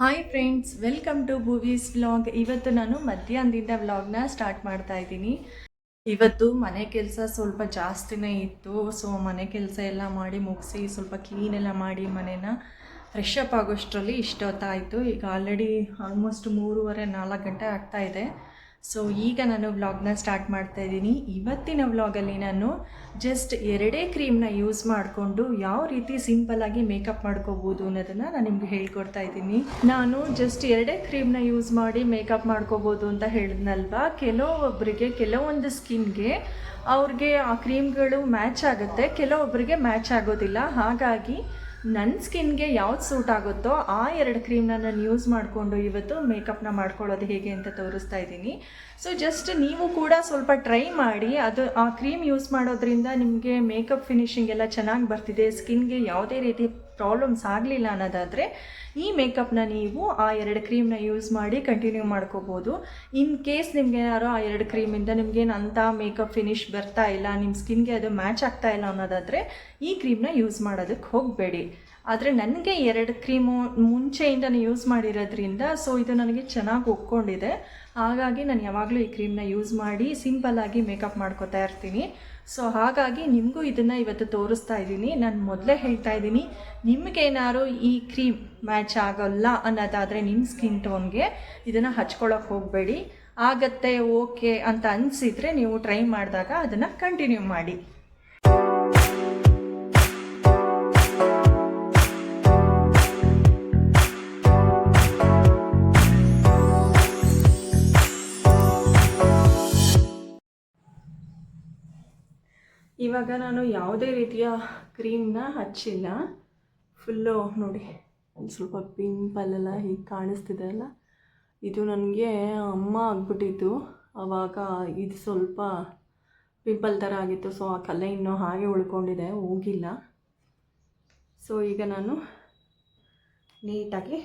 Hi friends welcome to movies vlog ಇವತ್ತು ನಾನು ಮಧ್ಯಾಹ್ನದಿಂದ ವ್ಲಾಗ್ನ ಸ್ಟಾರ್ಟ್ ಮಾಡ್ತಾ ಇದ್ದೀನಿ. ಇವತ್ತು ಮನೆ ಕೆಲಸ ಸ್ವಲ್ಪ ಜಾಸ್ತಿನೇ ಇತ್ತು. ಸೊ ಮನೆ ಕೆಲಸ ಎಲ್ಲ ಮಾಡಿ ಮುಗಿಸಿ, ಸ್ವಲ್ಪ ಕ್ಲೀನ್ ಎಲ್ಲ ಮಾಡಿ ಮನೇನ ಫ್ರೆಶ್ ಅಪ್ ಆಗೋಷ್ಟರಲ್ಲಿ ಇಷ್ಟೊತ್ತಾಯಿತು. ಈಗ ಆಲ್ರೆಡಿ ಆಲ್ಮೋಸ್ಟ್ ಮೂರುವರೆ ನಾಲ್ಕು ಗಂಟೆ ಆಗ್ತಾ ಇದೆ. ಸೊ ಈಗ ನಾನು ವ್ಲಾಗ್ನ ಸ್ಟಾರ್ಟ್ ಮಾಡ್ತಾ ಇದ್ದೀನಿ. ಇವತ್ತಿನ ವ್ಲಾಗಲ್ಲಿ ನಾನು ಜಸ್ಟ್ ಎರಡೇ ಕ್ರೀಮ್ನ ಯೂಸ್ ಮಾಡಿಕೊಂಡು ಯಾವ ರೀತಿ ಸಿಂಪಲ್ಲಾಗಿ ಮೇಕಪ್ ಮಾಡ್ಕೋಬೋದು ಅನ್ನೋದನ್ನು ನಾನು ನಿಮ್ಗೆ ಹೇಳ್ಕೊಡ್ತಾ ಇದ್ದೀನಿ. ನಾನು ಜಸ್ಟ್ ಎರಡೇ ಕ್ರೀಮ್ನ ಯೂಸ್ ಮಾಡಿ ಮೇಕಪ್ ಮಾಡ್ಕೋಬೋದು ಅಂತ ಹೇಳಿದ್ನಲ್ವಾ? ಕೆಲವೊಬ್ಬರಿಗೆ ಕೆಲವೊಂದು ಸ್ಕಿನ್ಗೆ ಅವ್ರಿಗೆ ಆ ಕ್ರೀಮ್ಗಳು ಮ್ಯಾಚ್ ಆಗುತ್ತೆ ಕೆಲವೊಬ್ಬರಿಗೆ ಮ್ಯಾಚ್ ಆಗೋದಿಲ್ಲ. ಹಾಗಾಗಿ ನನ್ನ ಸ್ಕಿನ್ಗೆ ಯಾವ್ದು ಸೂಟ್ ಆಗುತ್ತೋ ಆ ಎರಡು ಕ್ರೀಮ್ನ ನಾನು ಯೂಸ್ ಮಾಡಿಕೊಂಡು ಇವತ್ತು ಮೇಕಪ್ನ ಮಾಡ್ಕೊಳ್ಳೋದು ಹೇಗೆ ಅಂತ ತೋರಿಸ್ತಾ ಇದ್ದೀನಿ. ಸೊ ಜಸ್ಟ್ ನೀವು ಕೂಡ ಸ್ವಲ್ಪ ಟ್ರೈ ಮಾಡಿ, ಅದು ಆ ಕ್ರೀಮ್ ಯೂಸ್ ಮಾಡೋದ್ರಿಂದ ನಿಮಗೆ ಮೇಕಪ್ ಫಿನಿಷಿಂಗ್ ಎಲ್ಲ ಚೆನ್ನಾಗಿ ಬರ್ತಿದೆ ಸ್ಕಿನ್ಗೆ ಯಾವುದೇ ರೀತಿ ಪ್ರಾಬ್ಲಮ್ಸ್ ಆಗಲಿಲ್ಲ ಅನ್ನೋದಾದರೆ, ಈ ಮೇಕಪ್ನ ನೀವು ಆ ಎರಡು ಕ್ರೀಮ್ನ ಯೂಸ್ ಮಾಡಿ ಕಂಟಿನ್ಯೂ ಮಾಡ್ಕೋಬೋದು. ಇನ್ ಕೇಸ್ ನಿಮ್ಗೆ ಏನಾದ್ರು ಆ ಎರಡು ಕ್ರೀಮಿಂದ ನಿಮ್ಗೇನು ಅಂಥ ಮೇಕಪ್ ಫಿನಿಶ್ ಬರ್ತಾ ಇಲ್ಲ ನಿಮ್ಮ ಸ್ಕಿನ್ಗೆ ಅದು ಮ್ಯಾಚ್ ಆಗ್ತಾ ಇಲ್ಲ ಅನ್ನೋದಾದರೆ, ಈ ಕ್ರೀಮ್ನ ಯೂಸ್ ಮಾಡೋದಕ್ಕೆ ಹೋಗಬೇಡಿ. ಆದರೆ ನನಗೆ ಎರಡು ಕ್ರೀಮು ಮುಂಚೆಯಿಂದನೇ ಯೂಸ್ ಮಾಡಿರೋದ್ರಿಂದ, ಸೊ ಇದು ನನಗೆ ಚೆನ್ನಾಗಿ ಒಪ್ಕೊಂಡಿದೆ. ಹಾಗಾಗಿ ನಾನು ಯಾವಾಗಲೂ ಈ ಕ್ರೀಮ್ನ ಯೂಸ್ ಮಾಡಿ ಸಿಂಪಲ್ಲಾಗಿ ಮೇಕಪ್ ಮಾಡ್ಕೋತಾ ಇರ್ತೀನಿ. ಸೊ ಹಾಗಾಗಿ ನಿಮಗೂ ಇದನ್ನು ಇವತ್ತು ತೋರಿಸ್ತಾ ಇದ್ದೀನಿ. ನಾನು ಮೊದಲೇ ಹೇಳ್ತಾ ಇದ್ದೀನಿ ನಿಮಗೇನಾದ್ರು ಈ ಕ್ರೀಮ್ ಮ್ಯಾಚ್ ಆಗೋಲ್ಲ ಅನ್ನೋದಾದರೆ ನಿಮ್ಮ ಸ್ಕಿನ್ ಟೋನ್ಗೆ ಇದನ್ನು ಹಚ್ಕೊಳ್ಳೋಕೆ ಹೋಗಬೇಡಿ. ಆಗತ್ತೆ ಓಕೆ ಅಂತ ಅನಿಸಿದರೆ ನೀವು ಟ್ರೈ ಮಾಡಿದಾಗ ಅದನ್ನು ಕಂಟಿನ್ಯೂ ಮಾಡಿ. ಇವಾಗ ನಾನು ಯಾವುದೇ ರೀತಿಯ ಕ್ರೀಮ್ನ ಹಚ್ಚಿಲ್ಲ. ಫುಲ್ಲು ನೋಡಿ, ಒಂದು ಸ್ವಲ್ಪ ಪಿಂಪಲ್ಲೆಲ್ಲ ಹೀಗೆ ಕಾಣಿಸ್ತಿದೆ ಅಲ್ಲ? ಇದು ನನಗೆ ಅಮ್ಮ ಆಗ್ಬಿಟ್ಟಿತ್ತು ಆವಾಗ ಇದು ಸ್ವಲ್ಪ ಪಿಂಪಲ್ ಥರ ಆಗಿತ್ತು ಸೊ ಆ ಕಲೆ ಇನ್ನೂ ಹಾಗೆ ಉಳ್ಕೊಂಡಿದೆ, ಹೋಗಿಲ್ಲ. ಸೊ ಈಗ ನಾನು ನೀಟಾಗಿ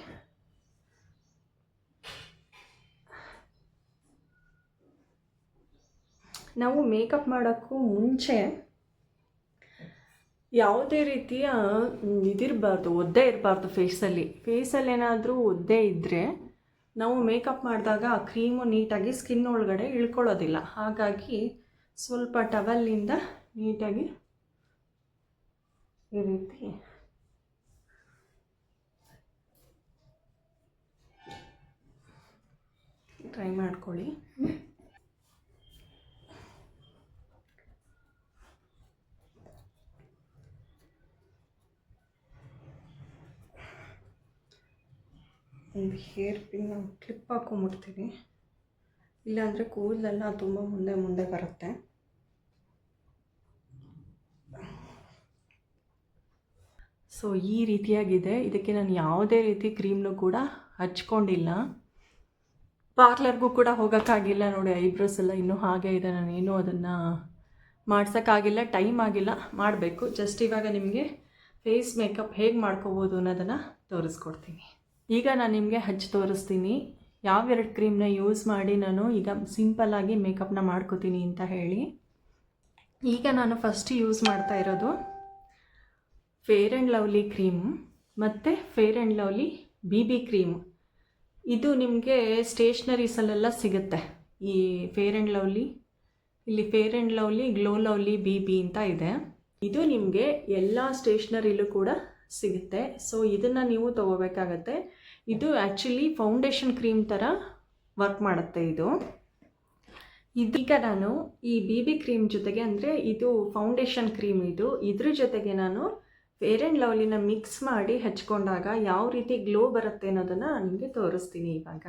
ನಾವು ಮೇಕಪ್ ಮಾಡೋಕ್ಕೂ ಮುಂಚೆ ಯಾವುದೇ ರೀತಿಯ ಇದಿರಬಾರ್ದು, ಒದ್ದೆ ಇರಬಾರ್ದು ಫೇಸಲ್ಲಿ ಫೇಸಲ್ಲಿ ಏನಾದರೂ ಒದ್ದೆ ಇದ್ದರೆ ನಾವು ಮೇಕಪ್ ಮಾಡಿದಾಗ ಆ ಕ್ರೀಮು ನೀಟಾಗಿ ಸ್ಕಿನ್ ಒಳಗಡೆ ಇಳ್ಕೊಳ್ಳೋದಿಲ್ಲ. ಹಾಗಾಗಿ ಸ್ವಲ್ಪ ಟವಲ್ಲಿಂದ ನೀಟಾಗಿ ಈ ರೀತಿ ಟ್ರೈ ಮಾಡ್ಕೊಳ್ಳಿ. ಒಂದು ಹೇರ್ ಪಿನ್ ಕ್ಲಿಪ್ ಹಾಕೊಂಬಿಡ್ತೀನಿ. ಇಲ್ಲಾಂದರೆ ಕೂದಲೆಲ್ಲ ತುಂಬ ಮುಂದೆ ಮುಂದೆ ಬರುತ್ತೆ. ಸೊ ಈ ರೀತಿಯಾಗಿದೆ. ಇದಕ್ಕೆ ನಾನು ಯಾವುದೇ ರೀತಿ ಕ್ರೀಮ್ನು ಕೂಡ ಹಚ್ಕೊಂಡಿಲ್ಲ. ಪಾರ್ಲರ್ಗೂ ಕೂಡ ಹೋಗೋಕ್ಕಾಗಿಲ್ಲ ನೋಡಿ, ಐಬ್ರೋಸ್ ಎಲ್ಲ ಇನ್ನೂ ಹಾಗೆ ಇದೆ. ನಾನು ಏನೂ ಅದನ್ನು ಮಾಡ್ಸೋಕ್ಕಾಗಿಲ್ಲ, ಟೈಮ್ ಆಗಿಲ್ಲ. ಮಾಡಬೇಕು. ಜಸ್ಟ್ ಇವಾಗ ನಿಮಗೆ ಫೇಸ್ ಮೇಕಪ್ ಹೇಗೆ ಮಾಡ್ಕೋಬೋದು ಅನ್ನೋದನ್ನು ತೋರಿಸ್ಕೊಡ್ತೀನಿ. ಈಗ ನಾನು ನಿಮಗೆ ಹಚ್ಚಿ ತೋರಿಸ್ತೀನಿ. ಯಾವೆರಡು ಕ್ರೀಮ್ನ ಯೂಸ್ ಮಾಡಿ ನಾನು ಈಗ ಸಿಂಪಲ್ಲಾಗಿ ಮೇಕಪ್ನ ಮಾಡ್ಕೋತೀನಿ ಅಂತ ಹೇಳಿ. ಈಗ ನಾನು ಫಸ್ಟ್ ಯೂಸ್ ಮಾಡ್ತಾ ಇರೋದು ಫೇರ್ ಆ್ಯಂಡ್ ಲವ್ಲಿ ಕ್ರೀಮ್ ಮತ್ತು Fair and Lovely B B cream ಇದು ನಿಮಗೆ ಸ್ಟೇಷ್ನರೀಸಲ್ಲೆಲ್ಲ ಸಿಗುತ್ತೆ. ಈ ಫೇರ್ ಆ್ಯಂಡ್ ಲವ್ಲಿ ಇಲ್ಲಿ Fair and Lovely Glow Lovely B B ಅಂತ ಇದೆ. ಇದು ನಿಮಗೆ ಎಲ್ಲ ಸ್ಟೇಷ್ನರಿಲೂ ಕೂಡ ಸಿಗುತ್ತೆ. ಸೊ ಇದನ್ನು ನೀವು ತೊಗೋಬೇಕಾಗತ್ತೆ. ಇದು ಆ್ಯಕ್ಚುಲಿ ಫೌಂಡೇಶನ್ ಕ್ರೀಮ್ ಥರ ವರ್ಕ್ ಮಾಡುತ್ತೆ ಇದು. ಇದೀಗ ನಾನು ಈ ಬಿ ಬಿ ಕ್ರೀಮ್ ಜೊತೆಗೆ ಅಂದರೆ ಇದು ಫೌಂಡೇಶನ್ ಕ್ರೀಮ್ ಇದು. ಇದ್ರ ಜೊತೆಗೆ ನಾನು ಫೇರ್ ಆ್ಯಂಡ್ ಲವ್ಲಿನ ಮಿಕ್ಸ್ ಮಾಡಿ ಹಚ್ಕೊಂಡಾಗ ಯಾವ ರೀತಿ ಗ್ಲೋ ಬರುತ್ತೆ ಅನ್ನೋದನ್ನು ನಿಮಗೆ ತೋರಿಸ್ತೀನಿ ಇವಾಗ.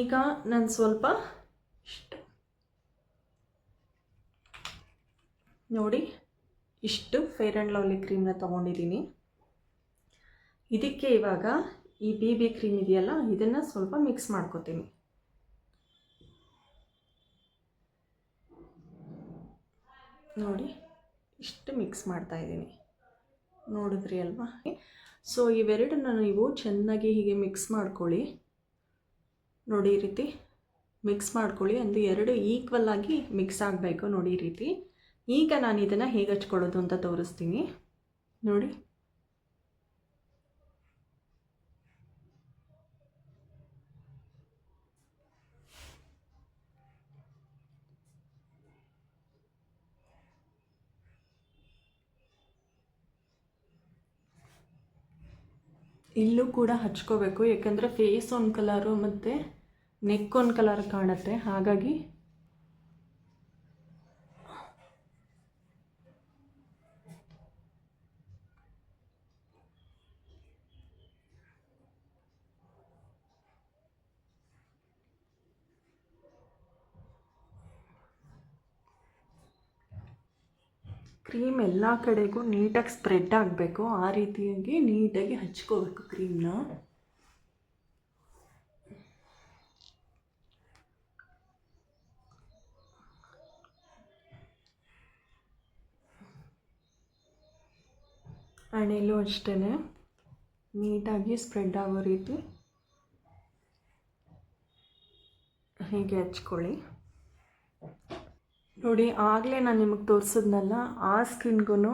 ಈಗ ನಾನು ಸ್ವಲ್ಪ ನೋಡಿ. ಇಷ್ಟು ಫೇರ್ ಆ್ಯಂಡ್ ಲವ್ಲಿ ಕ್ರೀಮ್ನ ತೊಗೊಂಡಿದ್ದೀನಿ. ಇದಕ್ಕೆ ಇವಾಗ ಈ ಬಿ ಬಿ ಕ್ರೀಮ್ ಇದೆಯಲ್ಲ, ಇದನ್ನು ಸ್ವಲ್ಪ ಮಿಕ್ಸ್ ಮಾಡ್ಕೋತೀನಿ. ನೋಡಿ, ಇಷ್ಟು ಮಿಕ್ಸ್ ಮಾಡ್ತಾ ಇದ್ದೀನಿ. ನೋಡಿದ್ರಿ ಅಲ್ವಾ? ಸೊ ಇವೆರಡನ್ನ ನೀವು ಚೆನ್ನಾಗಿ ಹೀಗೆ ಮಿಕ್ಸ್ ಮಾಡ್ಕೊಳ್ಳಿ. ನೋಡಿ ಈ ರೀತಿ. ಮಿಕ್ಸ್ ಮಾಡ್ಕೊಳ್ಳಿ, ಅಂದರೆ ಎರಡು ಈಕ್ವಲ್ ಆಗಿ ಮಿಕ್ಸ್ ಆಗಬೇಕು ನೋಡಿ ಈ ರೀತಿ. ಈಗ ನಾನು ಇದನ್ನು ಹೇಗೆ ಹಚ್ಕೊಳ್ಳೋದು ಅಂತ ತೋರಿಸ್ತೀನಿ. ನೋಡಿ. ಇಲ್ಲೂ ಕೂಡ ಹಚ್ಕೋಬೇಕು, ಯಾಕಂದರೆ ಫೇಸ್ ಒಂದು ಕಲರು ಮತ್ತು ನೆಕ್ ಒಂದು ಕಲರ್ ಕಾಣುತ್ತೆ. ಹಾಗಾಗಿ ಕ್ರೀಮ್ ಎಲ್ಲ ಕಡೆಗೂ ನೀಟಾಗಿ ಸ್ಪ್ರೆಡ್ ಆಗಬೇಕು. ಆ ರೀತಿಯಾಗಿ ನೀಟಾಗಿ ಹಚ್ಕೋಬೇಕು ಕ್ರೀಮ್ನ. ಹಣೆಯಲ್ಲೂ ಅಷ್ಟೇ ನೀಟಾಗಿ ಸ್ಪ್ರೆಡ್ ಆಗೋ ರೀತಿ ಹೀಗೆ ಹಚ್ಕೊಳ್ಳಿ. ನೋಡಿ, ಆಗಲೇ ನಾನು ನಿಮಗೆ ತೋರಿಸಿದ್ನಲ್ಲ, ಆ ಸ್ಕ್ರೀನ್ಗೂ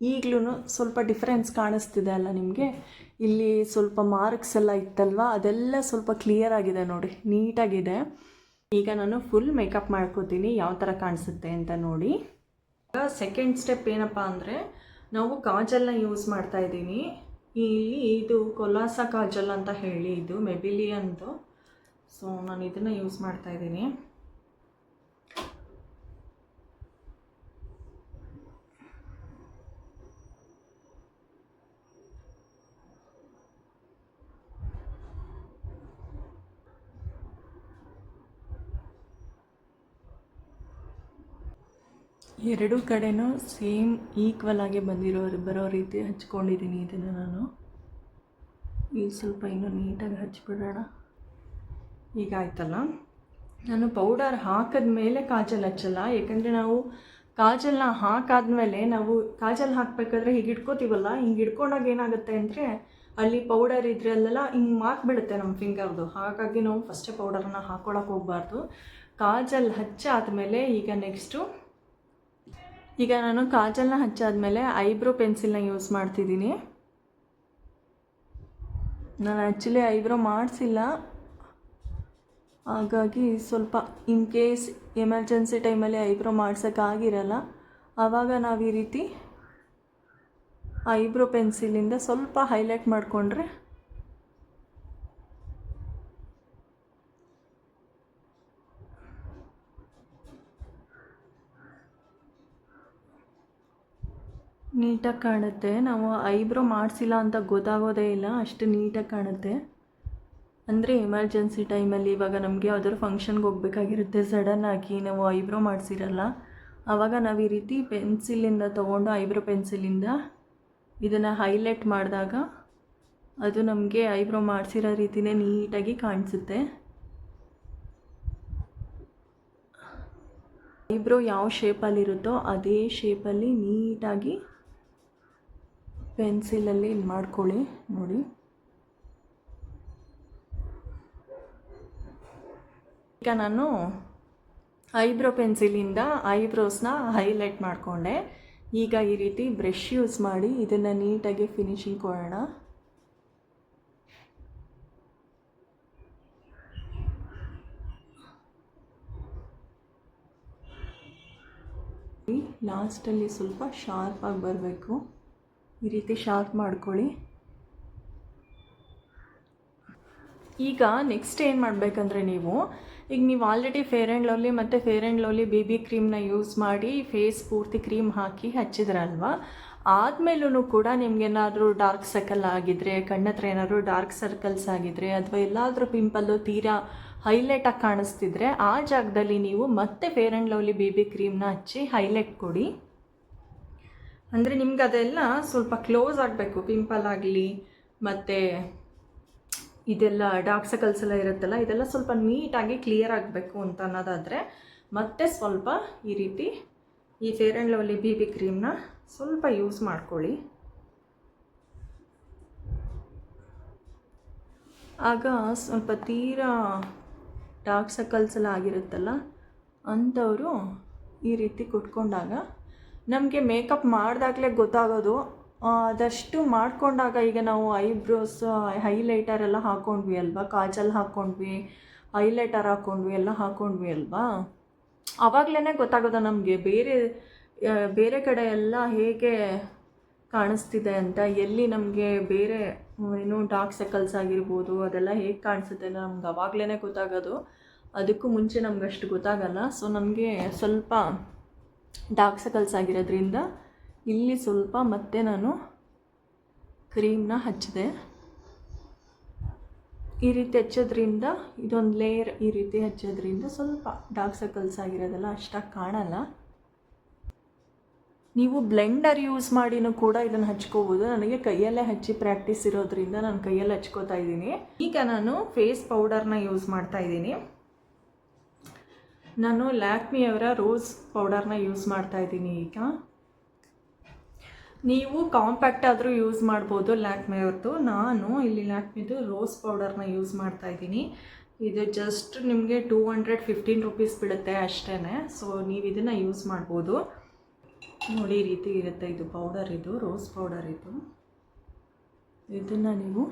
ಈಗಲೂ ಸ್ವಲ್ಪ ಡಿಫ್ರೆನ್ಸ್ ಕಾಣಿಸ್ತಿದೆ ಅಲ್ಲ ನಿಮಗೆ? ಇಲ್ಲಿ ಸ್ವಲ್ಪ ಮಾರ್ಕ್ಸ್ ಎಲ್ಲ ಇತ್ತಲ್ವ? ಅದೆಲ್ಲ ಸ್ವಲ್ಪ ಕ್ಲಿಯರ್ ಆಗಿದೆ ನೋಡಿ, ನೀಟಾಗಿದೆ. ಈಗ ನಾನು ಫುಲ್ ಮೇಕಪ್ ಮಾಡ್ಕೋತೀನಿ, ಯಾವ ಥರ ಕಾಣಿಸುತ್ತೆ ಅಂತ ನೋಡಿ. ಸೆಕೆಂಡ್ ಸ್ಟೆಪ್ ಏನಪ್ಪ ಅಂದರೆ, ನಾವು ಕಾಜಲ್ನ ಯೂಸ್ ಮಾಡ್ತಾ ಇದ್ದೀನಿ. ಇಲ್ಲಿ ಇದು ಕೊಲಾಸ ಕಾಜಲ್ ಅಂತ ಹೇಳಿ, ಇದು ಮೆಬಿಲಿಯನ್ದು ಸೊ ನಾನು ಇದನ್ನು ಯೂಸ್ ಮಾಡ್ತಾ ಇದ್ದೀನಿ. ಎರಡೂ ಕಡೆನೂ ಸೇಮ್ ಈಕ್ವಲ್ ಆಗಿ ಬಂದಿರೋ ಬರೋ ರೀತಿ ಹಚ್ಕೊಂಡಿದ್ದೀನಿ ಇದನ್ನು ನಾನು. ಈಗ ಸ್ವಲ್ಪ ಇನ್ನೂ ನೀಟಾಗಿ ಹಚ್ಬಿಡೋಣ. ಈಗ ಆಯ್ತಲ್ಲ? ನಾನು ಪೌಡರ್ ಹಾಕಿದ ಮೇಲೆ ಕಾಜಲ್ ಹಚ್ಚಲ್ಲ. ಯಾಕಂದರೆ ನಾವು ಕಾಜಲ್ನ ಹಾಕಾದ್ಮೇಲೆ ನಾವು ಕಾಜಲ್ ಹಾಕಬೇಕಾದ್ರೆ ಹೀಗೆ ಇಟ್ಕೋತೀವಲ್ಲ? ಹಿಂಗೆ ಇಟ್ಕೊಂಡಾಗ ಏನಾಗುತ್ತೆ ಅಂದರೆ ಅಲ್ಲಿ ಪೌಡರ್ ಇದ್ರೆ ಅಲ್ಲೆಲ್ಲ ಹಿಂಗೆ ಮಾರ್ಕ್ ಬೀಳುತ್ತೆ ನಮ್ಮ ಫಿಂಗರ್ದು ಹಾಗಾಗಿ ನಾವು ಫಸ್ಟೇ ಪೌಡರನ್ನ ಹಾಕ್ಕೊಳಕ್ಕೆ ಹೋಗಬಾರ್ದು. ಕಾಜಲ್ ಹಚ್ಚಾದ್ಮೇಲೆ ಈಗ ನೆಕ್ಸ್ಟು ಈಗ ನಾನು ಕಾಜಲ್ನ ಹಚ್ಚಾದಮೇಲೆ ಐಬ್ರೋ ಪೆನ್ಸಿಲ್ನ ಯೂಸ್ ಮಾಡ್ತಿದ್ದೀನಿ. ನಾನು ಆ್ಯಕ್ಚುಲಿ ಐಬ್ರೋ ಮಾಡಿಸಿಲ್ಲ. ಹಾಗಾಗಿ ಸ್ವಲ್ಪ ಇನ್ ಕೇಸ್ ಎಮರ್ಜೆನ್ಸಿ ಟೈಮಲ್ಲಿ ಐಬ್ರೋ ಮಾಡ್ಸೋಕ್ಕಾಗಿರಲ್ಲ. ಆವಾಗ ನಾವು ಈ ರೀತಿ ಐಬ್ರೋ ಪೆನ್ಸಿಲಿಂದ ಸ್ವಲ್ಪ ಹೈಲೈಟ್ ಮಾಡಿಕೊಂಡ್ರೆ ನೀಟಾಗಿ ಕಾಣುತ್ತೆ. ನಾವು ಐಬ್ರೋ ಮಾಡಿಸಿಲ್ಲ ಅಂತ ಗೊತ್ತಾಗೋದೇ ಇಲ್ಲ. ಅಷ್ಟು ನೀಟಾಗಿ ಕಾಣುತ್ತೆ. ಅಂದರೆ ಎಮರ್ಜೆನ್ಸಿ ಟೈಮಲ್ಲಿ ಇವಾಗ ನಮಗೆ ಯಾವ್ದಾದ್ರು ಫಂಕ್ಷನ್ಗೆ ಹೋಗ್ಬೇಕಾಗಿರುತ್ತೆ. ಸಡನ್ನಾಗಿ ನಾವು ಐಬ್ರೋ ಮಾಡಿಸಿರಲ್ಲ. ಆವಾಗ ನಾವು ಈ ರೀತಿ ಪೆನ್ಸಿಲಿಂದ ತೊಗೊಂಡು, ಐಬ್ರೋ ಪೆನ್ಸಿಲಿಂದ ಇದನ್ನು ಹೈಲೈಟ್ ಮಾಡಿದಾಗ ಅದು ನಮಗೆ ಐಬ್ರೋ ಮಾಡಿಸಿರೋ ರೀತಿಯೇ ನೀಟಾಗಿ ಕಾಣಿಸುತ್ತೆ. ಐಬ್ರೋ ಯಾವ ಶೇಪಲ್ಲಿರುತ್ತೋ ಅದೇ ಶೇಪಲ್ಲಿ ನೀಟಾಗಿ ಪೆನ್ಸಿಲಲ್ಲಿ ಇಲ್ಲಿ ಮಾಡ್ಕೊಳ್ಳಿ, ನೋಡಿ. ಈಗ ನಾನು ಐಬ್ರೋ ಪೆನ್ಸಿಲಿಂದ ಐಬ್ರೋಸ್ನ ಹೈಲೈಟ್ ಮಾಡಿಕೊಂಡೆ. ಈಗ ಈ ರೀತಿ ಬ್ರಷ್ ಯೂಸ್ ಮಾಡಿ ಇದನ್ನು ನೀಟಾಗಿ ಫಿನಿಶಿಂಗ್ ಕೊಡೋಣ. ಲಾಸ್ಟಲ್ಲಿ ಸ್ವಲ್ಪ ಶಾರ್ಪಾಗಿ ಬರಬೇಕು. ಈ ರೀತಿ ಶಾರ್ಪ್ ಮಾಡ್ಕೊಳ್ಳಿ. ಈಗ ನೆಕ್ಸ್ಟ್ ಏನು ಮಾಡಬೇಕಂದ್ರೆ ನೀವು, ಈಗ ನೀವು ಆಲ್ರೆಡಿ ಫೇರ್ ಆ್ಯಂಡ್ ಲವ್ಲಿ ಮತ್ತು ಫೇರ್ ಆ್ಯಂಡ್ ಲವ್ಲಿ ಬೇಬಿ ಕ್ರೀಮ್ನ ಯೂಸ್ ಮಾಡಿ ಫೇಸ್ ಪೂರ್ತಿ ಕ್ರೀಮ್ ಹಾಕಿ ಹಚ್ಚಿದ್ರಲ್ವ? ಆದಮೇಲೂ ಕೂಡ ನಿಮಗೇನಾದರೂ ಡಾರ್ಕ್ ಸರ್ಕಲ್ ಆಗಿದ್ದರೆ ಕಣ್ಣತ್ರ ಏನಾದರೂ ಡಾರ್ಕ್ ಸರ್ಕಲ್ಸ್ ಆಗಿದ್ರೆ, ಅಥವಾ ಎಲ್ಲಾದರೂ ಪಿಂಪಲ್ಲು ತೀರಾ ಹೈಲೈಟಾಗಿ ಕಾಣಿಸ್ತಿದ್ರೆ, ಆ ಜಾಗದಲ್ಲಿ ನೀವು ಮತ್ತೆ ಫೇರ್ ಆ್ಯಂಡ್ ಲವ್ಲಿ ಬೇಬಿ ಕ್ರೀಮ್ನ ಹಚ್ಚಿ ಹೈಲೈಟ್ ಕೊಡಿ. ಅಂದರೆ ನಿಮ್ಗೆ ಅದೆಲ್ಲ ಸ್ವಲ್ಪ ಕ್ಲೋಸ್ ಆಗಬೇಕು ಪಿಂಪಲ್ ಆಗಲಿ, ಮತ್ತು ಇದೆಲ್ಲ ಡಾರ್ಕ್ ಸರ್ಕಲ್ಸ್ ಎಲ್ಲ ಇರುತ್ತಲ್ಲ, ಇದೆಲ್ಲ ಸ್ವಲ್ಪ ನೀಟಾಗಿ ಕ್ಲಿಯರ್ ಆಗಬೇಕು ಅಂತ ಅನ್ನೋದಾದರೆ, ಮತ್ತೆ ಸ್ವಲ್ಪ ಈ ರೀತಿ ಈ Fair and Lovely B B ಕ್ರೀಮ್ನ ಸ್ವಲ್ಪ ಯೂಸ್ ಮಾಡ್ಕೊಳ್ಳಿ. ಆಗ ಸ್ವಲ್ಪ ತೀರಾ ಡಾರ್ಕ್ ಸರ್ಕಲ್ಸ್ ಎಲ್ಲ ಆಗಿರುತ್ತಲ್ಲ ಅಂಥವರು ಈ ರೀತಿ ಕುಟ್ಕೊಂಡಾಗ ನಮಗೆ ಮೇಕಪ್ ಮಾಡಿದಾಗಲೇ ಗೊತ್ತಾಗೋದು. ಅದಷ್ಟು ಮಾಡಿಕೊಂಡಾಗ ಈಗ ನಾವು ಐಬ್ರೋಸ್ ಹೈಲೈಟರ್ ಎಲ್ಲ ಹಾಕ್ಕೊಂಡ್ವಿ ಅಲ್ವಾ? ಕಾಜಲ್ ಹಾಕ್ಕೊಂಡ್ವಿ ಹೈಲೈಟರ್ ಹಾಕ್ಕೊಂಡ್ವಿ ಎಲ್ಲ ಹಾಕ್ಕೊಂಡ್ವಿ ಅಲ್ವಾ? ಆವಾಗಲೇ ಗೊತ್ತಾಗೋದು ನಮಗೆ ಬೇರೆ ಬೇರೆ ಕಡೆ ಎಲ್ಲ ಹೇಗೆ ಕಾಣಿಸ್ತಿದೆ ಅಂತ, ಎಲ್ಲಿ ನಮಗೆ ಬೇರೆ, ಏನು ಡಾರ್ಕ್ ಸರ್ಕಲ್ಸ್ ಆಗಿರ್ಬೋದು, ಅದೆಲ್ಲ ಹೇಗೆ ಕಾಣಿಸುತ್ತೆ ನಮ್ಗೆ ಅವಾಗಲೇ ಗೊತ್ತಾಗೋದು. ಅದಕ್ಕೂ ಮುಂಚೆ ನಮ್ಗೆ ಅಷ್ಟು ಗೊತ್ತಾಗಲ್ಲ. ಸೊ ನಮಗೆ ಸ್ವಲ್ಪ ಡಾರ್ಕ್ ಸರ್ಕಲ್ಸ್ ಆಗಿರೋದ್ರಿಂದ ಇಲ್ಲಿ ಸ್ವಲ್ಪ ಮತ್ತೆ ನಾನು ಕ್ರೀಮ್ನ ಹಚ್ಚಿದೆ. ಈ ರೀತಿ ಹಚ್ಚೋದ್ರಿಂದ, ಇದೊಂದು ಲೇಯರ್ ಈ ರೀತಿ ಹಚ್ಚೋದ್ರಿಂದ ಸ್ವಲ್ಪ ಡಾರ್ಕ್ ಸರ್ಕಲ್ಸ್ ಆಗಿರೋದೆಲ್ಲ ಅಷ್ಟಾಗಿ ಕಾಣಲ್ಲ. ನೀವು ಬ್ಲೆಂಡರ್ ಯೂಸ್ ಮಾಡಿನೂ ಕೂಡ ಇದನ್ನು ಹಚ್ಕೋಬೋದು. ನನಗೆ ಕೈಯಲ್ಲೇ ಹಚ್ಚಿ ಪ್ರಾಕ್ಟೀಸ್ ಇರೋದ್ರಿಂದ ನಾನು ಕೈಯಲ್ಲಿ ಹಚ್ಕೋತಾ ಇದ್ದೀನಿ. ಈಗ ನಾನು ಫೇಸ್ ಪೌಡರ್ನ ಯೂಸ್ ಮಾಡ್ತಾ ಇದ್ದೀನಿ. ನಾನು ಲ್ಯಾಕ್ಮಿಯವರ ರೋಸ್ ಪೌಡರ್ನ ಯೂಸ್ ಮಾಡ್ತಾ ಇದ್ದೀನಿ ಈಗ. ನೀವು ಕಾಂಪ್ಯಾಕ್ಟ್ ಆದರೂ ಯೂಸ್ ಮಾಡ್ಬೋದು ಲ್ಯಾಕ್ಮಿಯವ್ರದ್ದು. ನಾನು ಇಲ್ಲಿ ಲ್ಯಾಕ್ಮಿದು ರೋಸ್ ಪೌಡರ್ನ ಯೂಸ್ ಮಾಡ್ತಾ ಇದ್ದೀನಿ. ಇದು ಜಸ್ಟ್ ನಿಮಗೆ ಟೂ ಹಂಡ್ರೆಡ್ ಫಿಫ್ಟೀನ್ ರುಪೀಸ್ ಬೀಳುತ್ತೆ ಅಷ್ಟೇ ಸೊ ನೀವು ಇದನ್ನು ಯೂಸ್ ಮಾಡ್ಬೋದು. ನೋಡಿ ರೀತಿ ಇರುತ್ತೆ ಇದು ಪೌಡರ್ ಇದು, ರೋಸ್ ಪೌಡರ್ ಇದು. ಇದನ್ನು ನೀವು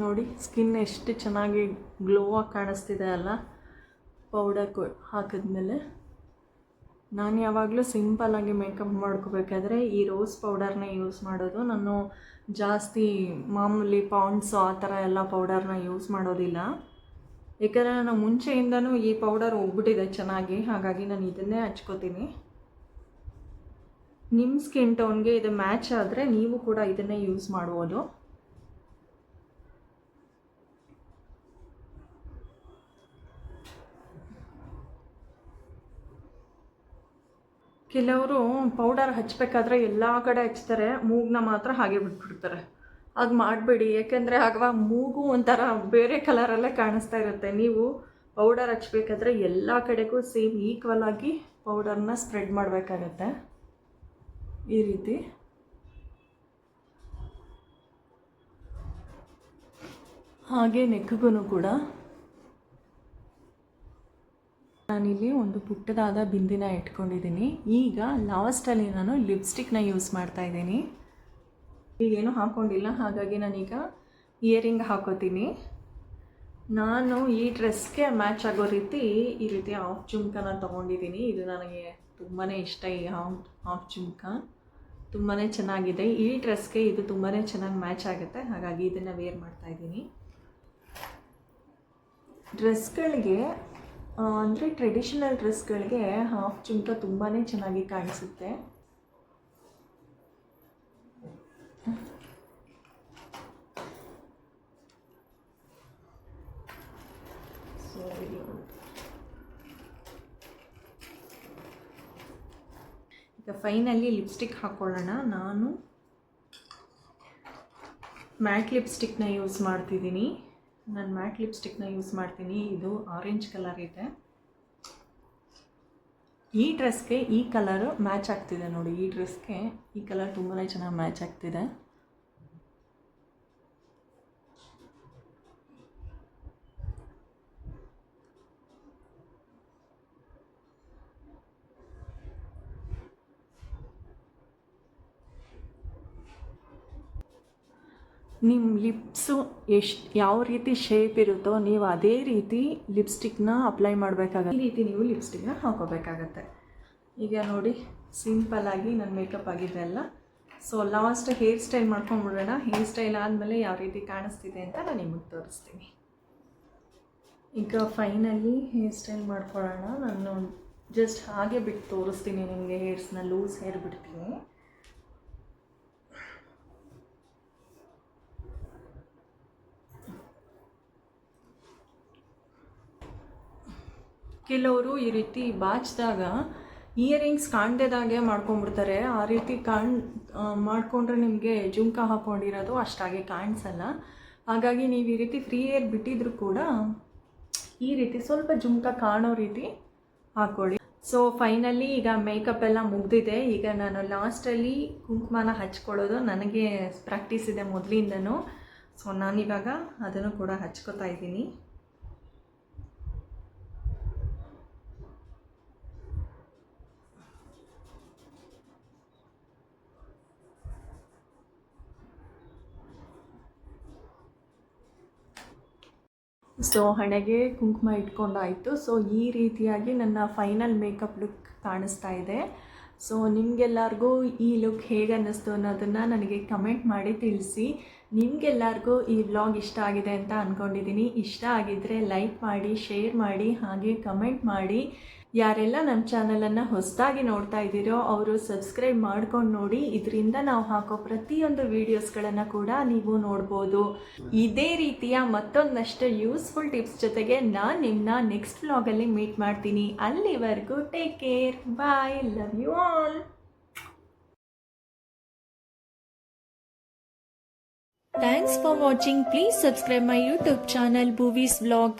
ನೋಡಿ ಸ್ಕಿನ್ ಎಷ್ಟು ಚೆನ್ನಾಗಿ ಗ್ಲೋ ಆಗಿ ಕಾಣಿಸ್ತಿದೆ ಅಲ್ಲ? ಪೌಡರ್ ಕೊ ಹಾಕಿದ್ಮೇಲೆ. ನಾನು ಯಾವಾಗಲೂ ಸಿಂಪಲ್ಲಾಗಿ ಮೇಕಪ್ ಮಾಡ್ಕೋಬೇಕಾದ್ರೆ ಈ ರೋಸ್ ಪೌಡರ್ನ ಯೂಸ್ ಮಾಡೋದು. ನಾನು ಜಾಸ್ತಿ ಮಾಮೂಲಿ ಪಾಂಡ್ಸು ಆ ಥರ ಎಲ್ಲ ಪೌಡರ್ನ ಯೂಸ್ ಮಾಡೋದಿಲ್ಲ. ಏಕೆಂದರೆ ನಾನು ಮುಂಚೆಯಿಂದನೂ ಈ ಪೌಡರ್ ಹೋಗ್ಬಿಟ್ಟಿದೆ ಚೆನ್ನಾಗಿ. ಹಾಗಾಗಿ ನಾನು ಇದನ್ನೇ ಹಚ್ಕೋತೀನಿ. ನಿಮ್ಮ ಸ್ಕಿನ್ ಟೋನ್ಗೆ ಇದು ಮ್ಯಾಚ್ ಆದರೆ ನೀವು ಕೂಡ ಇದನ್ನೇ ಯೂಸ್ ಮಾಡ್ಬೋದು. ಕೆಲವರು ಪೌಡರ್ ಹಚ್ಚಬೇಕಾದ್ರೆ ಎಲ್ಲ ಕಡೆ ಹಚ್ತಾರೆ ಮೂಗನ್ನ ಮಾತ್ರ ಹಾಗೆ ಬಿಟ್ಬಿಡ್ತಾರೆ. ಅದು ಮಾಡಬೇಡಿ ಏಕೆಂದರೆ ಆಗ ಮೂಗು ಒಂಥರ ಬೇರೆ ಕಲರಲ್ಲೇ ಕಾಣಿಸ್ತಾ ಇರುತ್ತೆ. ನೀವು ಪೌಡರ್ ಹಚ್ಬೇಕಾದ್ರೆ ಎಲ್ಲ ಕಡೆಗೂ ಸೇಮ್ ಈಕ್ವಲ್ ಆಗಿ ಪೌಡರ್ನ ಸ್ಪ್ರೆಡ್ ಮಾಡಬೇಕಾಗತ್ತೆ. ಈ ರೀತಿ. ಹಾಗೆ ನೆಕ್ಗೂ ಕೂಡ ನಾನಿಲ್ಲಿ ಒಂದು ಪುಟ್ಟದಾದ ಬಿಂದಿನ ಇಟ್ಕೊಂಡಿದ್ದೀನಿ. ಈಗ ಲಾಸ್ಟಲ್ಲಿ ನಾನು ಲಿಪ್ಸ್ಟಿಕ್ನ ಯೂಸ್ ಮಾಡ್ತಾ ಇದ್ದೀನಿ. ಈಗೇನು ಹಾಕ್ಕೊಂಡಿಲ್ಲ ಹಾಗಾಗಿ ನಾನೀಗ ಇಯರಿಂಗ್ ಹಾಕೋತೀನಿ. ನಾನು ಈ ಡ್ರೆಸ್ಗೆ ಮ್ಯಾಚ್ ಆಗೋ ರೀತಿ ಈ ರೀತಿ ಹಾಫ್ ಜುಮ್ಕನ ತೊಗೊಂಡಿದ್ದೀನಿ. ಇದು ನನಗೆ ತುಂಬಾ ಇಷ್ಟ ಈ ಹಾಫ್ ಹಾಫ್ ಜುಮ್ಕ ತುಂಬಾ ಚೆನ್ನಾಗಿದೆ. ಈ ಡ್ರೆಸ್ಗೆ ಇದು ತುಂಬಾ ಚೆನ್ನಾಗಿ ಮ್ಯಾಚ್ ಆಗುತ್ತೆ. ಹಾಗಾಗಿ ಇದನ್ನು ವೇರ್ ಮಾಡ್ತಾ ಇದ್ದೀನಿ. ಡ್ರೆಸ್ಗಳಿಗೆ ಅಂದರೆ ಟ್ರೆಡಿಷನಲ್ ಡ್ರೆಸ್ಗಳಿಗೆ ಹಾಫ್ ಜುಮ್ಕ ತುಂಬಾ ಚೆನ್ನಾಗಿ ಕಾಣಿಸುತ್ತೆ. ಈಗ ಫೈನಲ್ಲಿ ಲಿಪ್ಸ್ಟಿಕ್ ಹಾಕ್ಕೊಳ್ಳೋಣ ನಾನು ಮ್ಯಾಟ್ ಲಿಪ್ಸ್ಟಿಕ್ನ ಯೂಸ್ ಮಾಡ್ತಿದ್ದೀನಿ. ನಾನು ಮ್ಯಾಟ್ ಲಿಪ್ಸ್ಟಿಕ್ನ ಯೂಸ್ ಮಾಡ್ತೀನಿ. ಇದು ಆರೆಂಜ್ ಕಲರ್ ಇದೆ. ಈ ಡ್ರೆಸ್ಗೆ ಈ ಕಲರು ಮ್ಯಾಚ್ ಆಗ್ತಿದೆ ನೋಡಿ. ಈ ಡ್ರೆಸ್ಗೆ ಈ ಕಲರ್ ತುಂಬಾ ಚೆನ್ನಾಗಿ ಮ್ಯಾಚ್ ಆಗ್ತಿದೆ. ನಿಮ್ಮ ಲಿಪ್ಸು ಎಷ್ಟು, ಯಾವ ರೀತಿ ಶೇಪ್ ಇರುತ್ತೋ ನೀವು ಅದೇ ರೀತಿ ಲಿಪ್ಸ್ಟಿಕ್ನ ಅಪ್ಲೈ ಮಾಡಬೇಕಾಗತ್ತೆ. ಈ ರೀತಿ ನೀವು ಲಿಪ್ಸ್ಟಿಕ್ನ ಹಾಕೋಬೇಕಾಗತ್ತೆ. ಈಗ ನೋಡಿ ಸಿಂಪಲ್ಲಾಗಿ ನನ್ನ ಮೇಕಪ್ ಆಗಿದೆ ಅಲ್ಲ. ಸೊ ಲಾಸ್ಟ್ ಹೇರ್ ಸ್ಟೈಲ್ ಮಾಡ್ಕೊಂಡ್ಬಿಡೋಣ. ಹೇರ್ ಸ್ಟೈಲ್ ಆದಮೇಲೆ ಯಾವ ರೀತಿ ಕಾಣಿಸ್ತಿದೆ ಅಂತ ನಾನು ನಿಮಗೆ ತೋರಿಸ್ತೀನಿ. ಈಗ ಫೈನಲಿ ಹೇರ್ ಸ್ಟೈಲ್ ಮಾಡ್ಕೊಳ್ಳೋಣ. ನಾನು ಜಸ್ಟ್ ಹಾಗೆ ಬಿಟ್ಟು ತೋರಿಸ್ತೀನಿ ನಿಮಗೆ ಹೇರ್ಸ್ನ ಲೂಸ್ ಹೇರ್ ಬಿಡ್ತೀನಿ. ಕೆಲವರು ಈ ರೀತಿ ಬಾಚಿದಾಗ ಇಯರಿಂಗ್ಸ್ ಕಾಣ್ದೇದಾಗೆ ಮಾಡ್ಕೊಂಡ್ಬಿಡ್ತಾರೆ. ಆ ರೀತಿ ಕಾಣ್ ಮಾಡಿಕೊಂಡ್ರೆ ನಿಮಗೆ ಜುಮ್ಕ ಹಾಕ್ಕೊಂಡಿರೋದು ಅಷ್ಟಾಗಿ ಕಾಣಿಸಲ್ಲ. ಹಾಗಾಗಿ ನೀವು ಈ ರೀತಿ ಫ್ರೀ ಏರ್ ಬಿಟ್ಟಿದ್ರು ಕೂಡ ಈ ರೀತಿ ಸ್ವಲ್ಪ ಜುಮ್ಕ ಕಾಣೋ ರೀತಿ ಹಾಕ್ಕೊಳ್ಳಿ ಸೊ ಫೈನಲಿ ಈಗ ಮೇಕಪ್ ಎಲ್ಲ ಮುಗ್ದಿದೆ. ಈಗ ನಾನು ಲಾಸ್ಟಲ್ಲಿ ಕುಂಕುಮನ ಹಚ್ಕೊಳ್ಳೋದು ನನಗೆ ಪ್ರಾಕ್ಟೀಸ್ ಇದೆ ಮೊದಲಿಂದನೂ. ಸೊ ನಾನಿವಾಗ ಅದನ್ನು ಕೂಡ ಹಚ್ಕೋತಾ ಇದ್ದೀನಿ. ಸೊ ಹಣೆಗೆ ಕುಂಕುಮ ಇಟ್ಕೊಂಡಾಯಿತು. ಸೊ ಈ ರೀತಿಯಾಗಿ ನನ್ನ ಫೈನಲ್ ಮೇಕಪ್ ಲುಕ್ ಕಾಣಿಸ್ತಾ ಇದೆ. ಸೊ ನಿಮಗೆಲ್ಲರಿಗೂ ಈ ಲುಕ್ ಹೇಗೆ ಅನ್ನಿಸ್ತು ಅನ್ನೋದನ್ನು ನನಗೆ ಕಮೆಂಟ್ ಮಾಡಿ ತಿಳಿಸಿ. ನಿಮಗೆಲ್ಲರಿಗೂ ಈ ವ್ಲಾಗ್ ಇಷ್ಟ ಆಗಿದೆ ಅಂತ ಅಂದ್ಕೊಂಡಿದ್ದೀನಿ ಇಷ್ಟ ಆಗಿದ್ದರೆ ಲೈಕ್ ಮಾಡಿ, ಶೇರ್ ಮಾಡಿ, ಹಾಗೆ ಕಮೆಂಟ್ ಮಾಡಿ. ಯಾರೆಲ್ಲ ನಮ್ಮ ಚಾನಲನ್ನು ಹೊಸದಾಗಿ ನೋಡ್ತಾ ಇದ್ದೀರೋ ಅವರು ಸಬ್ಸ್ಕ್ರೈಬ್ ಮಾಡ್ಕೊಂಡು ನೋಡಿ. ಇದರಿಂದ ನಾವು ಹಾಕೋ ಪ್ರತಿಯೊಂದು ವೀಡಿಯೋಸ್ಗಳನ್ನು ಕೂಡ ನೀವು ನೋಡ್ಬೋದು. ಇದೇ ರೀತಿಯ ಮತ್ತೊಂದಷ್ಟು ಯೂಸ್ಫುಲ್ ಟಿಪ್ಸ್ ಜೊತೆಗೆ ನಾನು ನಿಮ್ಮನ್ನ ನೆಕ್ಸ್ಟ್ ವ್ಲಾಗಲ್ಲಿ ಮೀಟ್ ಮಾಡ್ತೀನಿ. ಅಲ್ಲಿವರೆಗೂ take care bye love you all Thanks for watching. Please subscribe my YouTube channel Boovies Vlog.